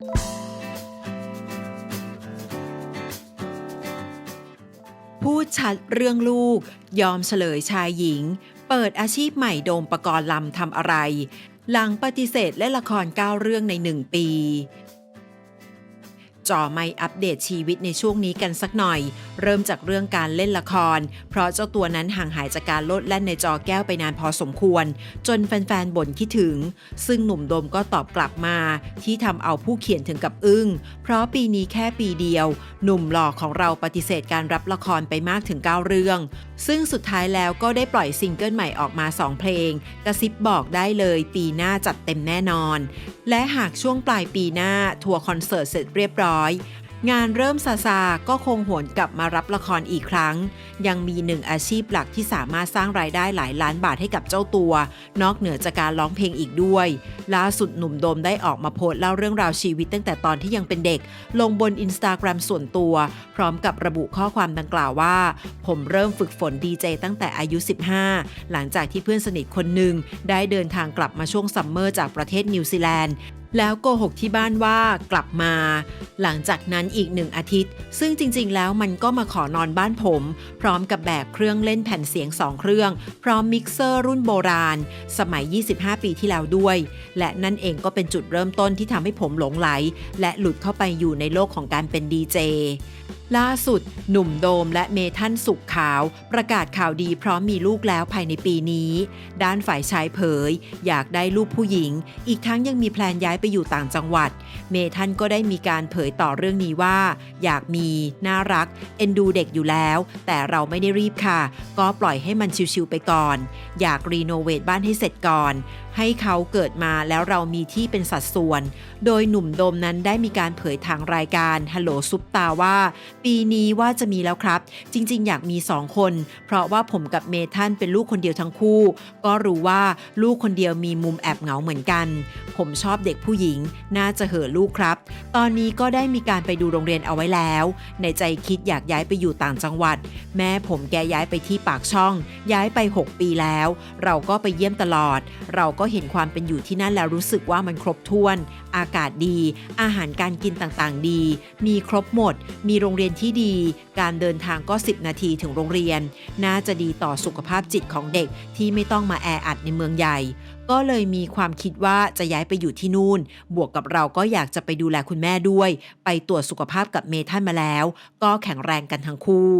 พูดชัดเรื่องลูก ยอมเฉลยชายหญิง เปิดอาชีพใหม่โดมประกรณ์ลำทำอะไร หลังปฏิเสธและละครก้าเรื่องในหนึ่งปีจอไม่อัปเดตชีวิตในช่วงนี้กันสักหน่อย เริ่มจากเรื่องการเล่นละคร เพราะเจ้าตัวนั้นห่างหายจากการโลดแล่นในจอแก้วไปนานพอสมควร จนแฟนๆบ่นคิดถึง ซึ่งหนุ่มโดมก็ตอบกลับมา ที่ทำเอาผู้เขียนถึงกับอึ้ง เพราะปีนี้แค่ปีเดียว หนุ่มหล่อของเราปฏิเสธการรับละครไปมากถึง 9 เรื่อง ซึ่งสุดท้ายแล้วก็ได้ปล่อยซิงเกิลใหม่ออกมา 2 เพลง กระซิบบอกได้เลยปีหน้าจัดเต็มแน่นอน และหากช่วงปลายปีหน้าทัวร์คอนเสิร์ตเสร็จเรียบร้อย งานเริ่มซาซาก็คงหวนกลับมารับละครอีกครั้ง ยังมีหนึ่งอาชีพหลักที่สามารถสร้างรายได้หลายล้านบาทให้กับเจ้าตัว นอกเหนือจากการร้องเพลงอีกด้วย ล่าสุดหนุ่มโดมได้ออกมาโพสต์เล่าเรื่องราวชีวิตตั้งแต่ตอนที่ยังเป็นเด็ก ลงบนอินสตาแกรมส่วนตัว พร้อมกับระบุข้อความดังกล่าวว่า ผมเริ่มฝึกฝนดีเจตั้งแต่อายุ 15 หลังจากที่เพื่อนสนิทคนหนึ่งได้เดินทางกลับมาช่วงซัมเมอร์จากประเทศนิวซีแลนด์ แล้วโกหกที่บ้านว่ากลับมา หลังจากนั้นอีกหนึ่งอาทิตย์ ซึ่งจริงๆ แล้วมันก็มาขอนอนบ้านผม พร้อมกับแบกเครื่องเล่นแผ่นเสียงสองเครื่อง พร้อมมิกเซอร์รุ่นโบราณ สมัย 25 ปีที่แล้วด้วย และนั่นเองก็เป็นจุดเริ่มต้นที่ทำให้ผมหลงไหล และหลุดเข้าไปอยู่ในโลกของการเป็นดีเจ ล่าสุด หนุ่มโดมและเมทันสุขขาว ประกาศข่าวดีพร้อมมีลูกแล้วภายในปีนี้ ด้านฝ่ายชายเผย อยากได้ลูกผู้หญิง อีกทั้งยังมีแพลนย้ายไปอยู่ต่างจังหวัด เมทันก็ได้มีการเผยต่อเรื่องนี้ว่า อยากมีน่ารัก เอ็นดูเด็กอยู่แล้ว แต่เราไม่ได้รีบค่ะ ก็ปล่อยให้มันชิวๆไปก่อน อยากรีโนเวทบ้านให้เสร็จก่อน ให้เขาเกิดมาแล้วเรามีที่เป็นสัดส่วน โดยหนุ่มโดมนั้นได้มีการเผยทางรายการฮัลโหลซุปตาว่าปีนี้ว่าจะมีแล้วครับ จริง ๆ อยากมี 2 คน เพราะว่าผมกับเมทันเป็นลูกคนเดียวทั้งคู่ ก็รู้ว่าลูกคนเดียวมีมุมแอบเหงาเหมือนกัน ผมชอบเด็กผู้หญิง น่าจะเห่อลูกครับ ตอนนี้ก็ได้มีการไปดูโรงเรียนเอาไว้แล้ว ในใจคิดอยากย้ายไปอยู่ต่างจังหวัด แม่ผมแกย้ายไปที่ปากช่อง ย้ายไป 6 ปีแล้ว เราก็ไปเยี่ยมตลอด เราก็เห็นความเป็นอยู่ที่นั่นแล้วรู้สึกว่ามันครบถ้วน อากาศดี อาหารการกินต่างๆดี มีครบหมด มีโรงเรียนที่ดี การเดินทางก็ 10 นาทีถึงโรงเรียน น่าจะดีต่อสุขภาพจิตของเด็กที่ไม่ต้องมาแออัดในเมืองใหญ่ ก็เลยมีความคิดว่าจะย้ายไปอยู่ที่นู่น บวกกับเราก็อยากจะไปดูแลคุณแม่ด้วย ไปตรวจสุขภาพกับเมท่านมาแล้ว ก็แข็งแรงกันทั้งคู่